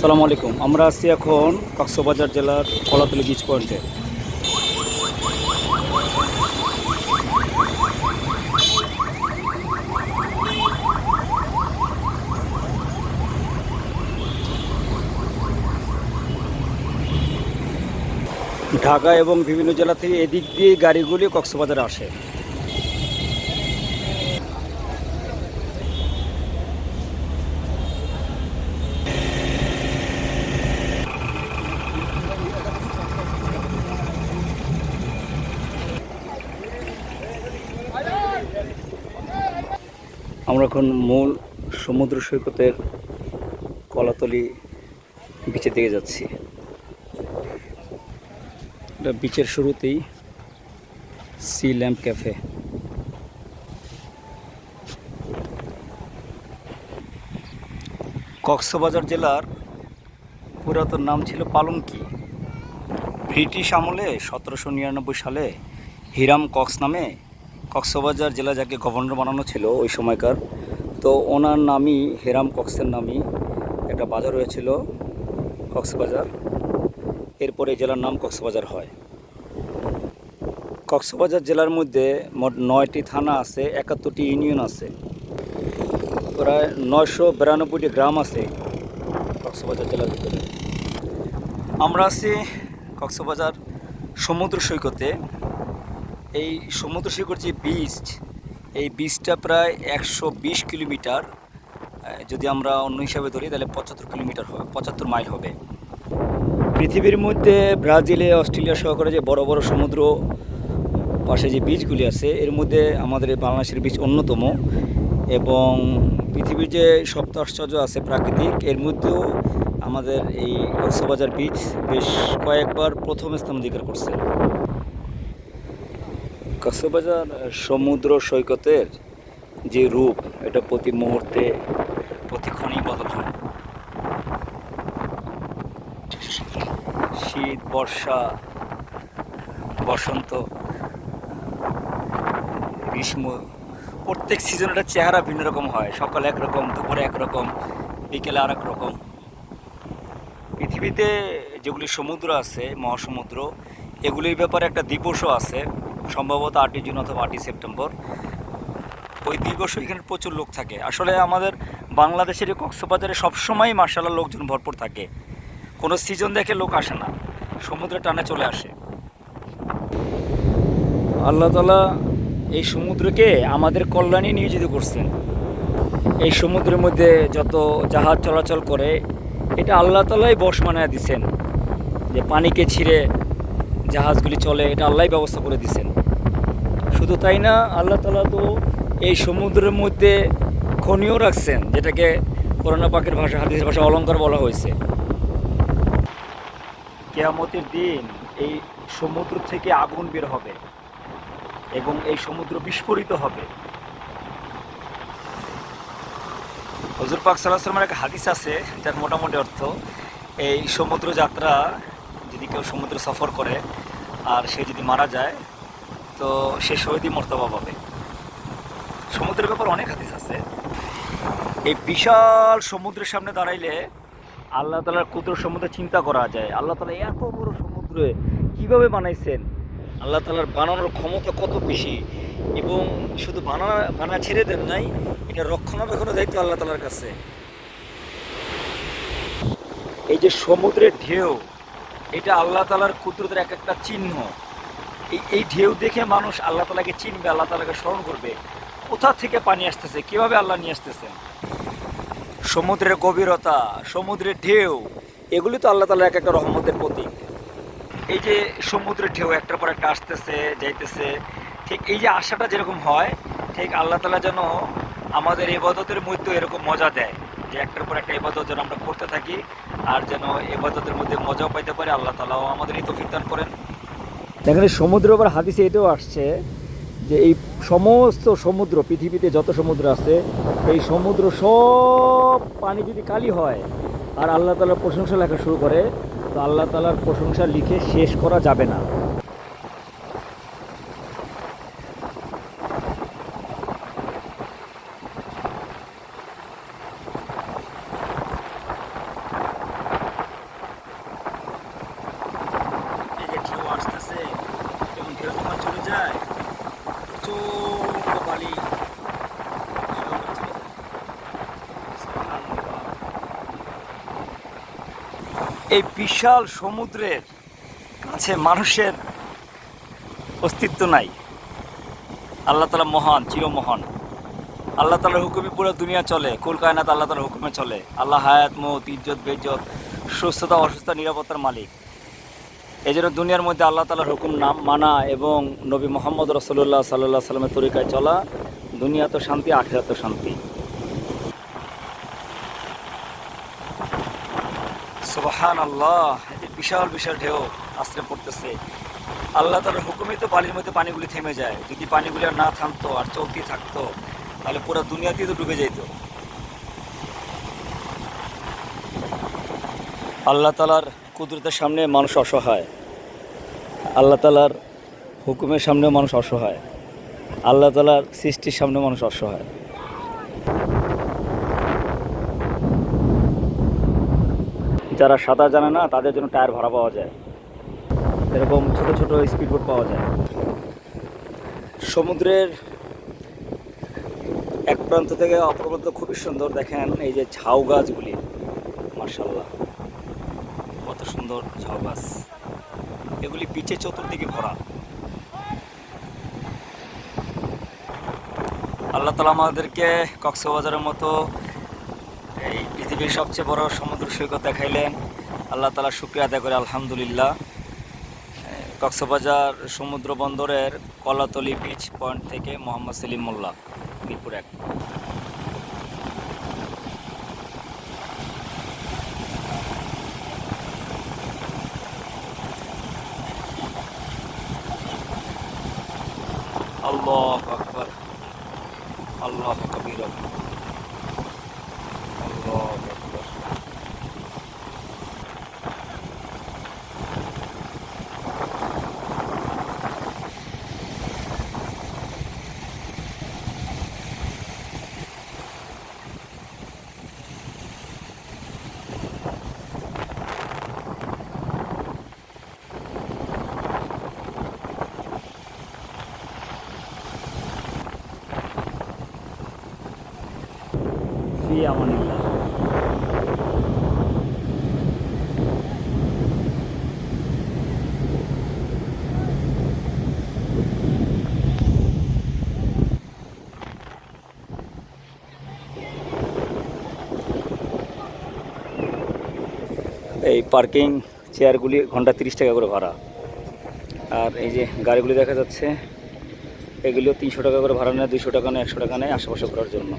সালামু আলাইকুম। আমরা আছি এখন কক্সবাজার জেলার কলাতলি বিচ পয়েন্টে ঢাকা এবং বিভিন্ন জেলা থেকে এদিক দিয়ে গাড়িগুলি কক্সবাজারে আসে। আমরা এখন মূল সমুদ্র সৈকতের কলাতলি বিচের দিকে যাচ্ছি। এটা বিচের শুরুতেই সি ল্যাম্প ক্যাফে কক্সবাজার জেলার পুরাতন নাম ছিল পালঙ্কি। ব্রিটিশ আমলে সতেরোশো নিরানব্বই সালে হিরাম কক্স নামে কক্সবাজার জেলা যাকে গভর্নর বানানো ছিল ওই সময়কার, তো ওনার নামই হেরাম কক্সের নামই একটা বাজার হয়েছিল কক্সবাজার। এরপরে জেলার নাম কক্সবাজার হয়। কক্সবাজার জেলার মধ্যে মোট নয়টি থানা আছে, একাত্তরটি ইউনিয়ন আছে। প্রায় নয়শো বিরানব্বইটি গ্রাম আছে কক্সবাজার জেলার ভিতরে। আমরা আছি কক্সবাজার সমুদ্র সৈকতে। এই সমুদ্র সৈকত যে বীচ এই বীজটা প্রায় একশো বিশ কিলোমিটার যদি আমরা অন্য হিসাবে ধরি, তাহলে পঁচাত্তর কিলোমিটার হবে, পঁচাত্তর মাইল হবে। পৃথিবীর মধ্যে ব্রাজিলে, অস্ট্রেলিয়া সহকারে যে বড় বড় সমুদ্র পাশে যে বীজগুলি আছে, এর মধ্যে আমাদের বাংলাদেশের বীজ অন্যতম এবং পৃথিবীর যে সপ্ত আশ্চর্য আছে প্রাকৃতিক, এর মধ্যেও আমাদের এই কক্সবাজার বীজ বেশ কয়েকবার প্রথম স্থান অধিকার করছে। কক্সবাজার সমুদ্র সৈকতের যে রূপ, এটা প্রতি মুহূর্তে প্রতিক্ষণই বদল হয়। শীত, বর্ষা, বসন্ত, গ্রীষ্ম, প্রত্যেক সিজনের চেহারা ভিন্ন রকম হয়। সকালে একরকম দুপুরে একরকম বিকেলে আর রকম। পৃথিবীতে যেগুলি সমুদ্র আছে, মহাসমুদ্র, এগুলির ব্যাপারে একটা দিবসও আছে। সম্ভবত আটই জুন অথবা আটই সেপ্টেম্বর। ওই দিবস এখানে প্রচুর লোক থাকে। আসলে আমাদের বাংলাদেশের কক্সবাজারে সবসময় মার্শাল্লাহ লোকজন ভরপুর থাকে। কোনো সিজন দেখে লোক আসে না। সমুদ্রে টানে চলে আসে। আল্লাহ তালা এই সমুদ্রকে আমাদের কল্যাণে নিয়োজিত করছেন। এই সমুদ্রের মধ্যে যত জাহাজ চলাচল করে, এটা আল্লাহ তালাই বশ মানায় দিছেন। যে পানিকে ছিঁড়ে জাহাজগুলি চলে, এটা আল্লাহ ব্যবস্থা করে দিছেন। শুধু তাই না, আল্লাহ তালা তো এই সমুদ্রের মধ্যে খনিও রাখছেন, যেটাকে করোনা পাকের ভাষা, হাদিসের ভাষা অলঙ্কার বলা হয়েছে। কেয়ামতের দিন এই সমুদ্র থেকে আগুন বের হবে এবং এই সমুদ্র বিস্ফোরিত হবে। হজুর পাক সাল্লাহ সাল্লামের একটা হাদিস আছে, যার মোটামুটি অর্থ এই সমুদ্র যাত্রা, যদি কেউ সমুদ্র সফর করে আর সে যদি মারা যায় তো সে শহীদই মর্তবা পাবে সমুদ্রের ব্যাপার অনেক হাদিস আছে। এই বিশাল সমুদ্রের সামনে দাঁড়াইলে আল্লাহ তালার ক্ষুদ্র সমুদ্র চিন্তা করা যায়। আল্লাহ তালা এত বড় সমুদ্রে কীভাবে বানাইছেন? আল্লাহ তালার বানানোর ক্ষমতা কত বেশি? এবং শুধু বানা বানা ছেড়ে দেন নাই, এটা রক্ষণাবেক্ষণের দায়িত্ব আল্লাহ তালার কাছে। এই যে সমুদ্রের ঢেউ, এটা আল্লাহ তালার কুদরতের এক একটা চিহ্ন। এই এই ঢেউ দেখে মানুষ আল্লাহ তালাকে চিনবে, আল্লাহ তালাকে স্মরণ করবে। কোথা থেকে পানি আসতেছে? কীভাবে আল্লাহ নিয়ে আসতেছেন? সমুদ্রের গভীরতা, সমুদ্রের ঢেউ, এগুলি তো আল্লাহ তালার এক একটা রহমতের প্রতীক। এই যে সমুদ্রের ঢেউ একটার পর একটা আসতেছে, যাইতেছে, ঠিক এই যে আশাটা যেরকম হয়, ঠিক আল্লাহ তালা যেন আমাদের এবাদতের মধ্যে এরকম মজা দেয়, যে একটার পর একটা এবাদত যেন আমরা করতে থাকি, আর যেন এবাদতের মধ্যে মজাও পাইতে পারি, আল্লাহ তালাও আমাদের তফিক দান করেন। এখানে সমুদ্র আবার হাদিসে এটাও আসছে যে এই সমস্ত সমুদ্র, পৃথিবীতে যত সমুদ্র আছে, এই সমুদ্র সব পানি যদি কালি হয় আর আল্লাহ তালার প্রশংসা লেখা শুরু করে, তো আল্লাহ তালার প্রশংসা লিখে শেষ করা যাবে না। এই বিশাল সমুদ্রের কাছে মানুষের অস্তিত্ব নাই। আল্লাহ তালা মহান, চিরমহান। আল্লাহ তালার হুকুমে পুরো দুনিয়া চলে, কুল কায়নাত আল্লাহ তালার হুকুমে চলে। আল্লাহ হায়াত, মত, ইজ্জত, বেজ্জত, সুস্থতা, অসুস্থতা, নিরাপত্তার মালিক। এই জন্য দুনিয়ার মধ্যে আল্লাহ তালার হুকুম নাম মানা এবং নবী মোহাম্মদ রসল্লাহ সাল্লাহ সাল্লামের তরিকায় চলা। দুনিয়া তো শান্তি আখেরা তো শান্তি। সুবাহান আল্লাহ বিশাল বিশাল ঢেউ আশ্রে পড়তেছে। আল্লাহ তালার হুকুমে তো বালির মধ্যে পানিগুলি থেমে যায়। যদি পানিগুলি আর না থামতো, আর চলতেই থাকতো, তাহলে পুরো দুনিয়াতেই তো ডুবে যেত আল্লাহ তালার কুদরতের সামনে মানুষ অসহায়। আল্লাহ তালার হুকুমের সামনে মানুষ অসহায়। আল্লাহ তালার সৃষ্টির সামনে মানুষ অসহায়। যারা সাঁতার জানে না, তাদের জন্য টায়ার ভাড়া পাওয়া যায়। এরকম ছোট ছোট স্পিডবোট পাওয়া যায়। সমুদ্রের এক প্রান্ত থেকে অপর প্রান্ত খুবই সুন্দর। দেখেন এই যে ঝাউ গাছগুলি। মার্শাল্লাহ কত সুন্দর ঝাউ গাছ। এগুলি বিচে চতুর্দিকে ভরা। আল্লাহ তালা আমাদেরকে কক্সবাজারের মতো পৃথিবীর সবচেয়ে বড় সমুদ্র সৈকত দেখাইলেন। আল্লাহ তালা শুক্রিয়া আদায় করে, আলহামদুলিল্লাহ। কক্সবাজার সমুদ্র বন্দরের কলাতলি বিচ পয়েন্ট থেকে মোহাম্মদ সেলিম মোল্লা, মিরপুর এক। আল্লাহ আকবর, আল্লাহ কবির আল্লাহ আকবর এই পার্কিং চেয়ারগুলি ঘণ্টা তিরিশ টাকা করে ভাড়া। আর এই যে গাড়িগুলি দেখা যাচ্ছে, এগুলিও তিনশো টাকা করে ভাড়া নেয়, দুইশো টাকা নেয়, একশো টাকা নেয় আশেপাশে ঘোরার জন্য।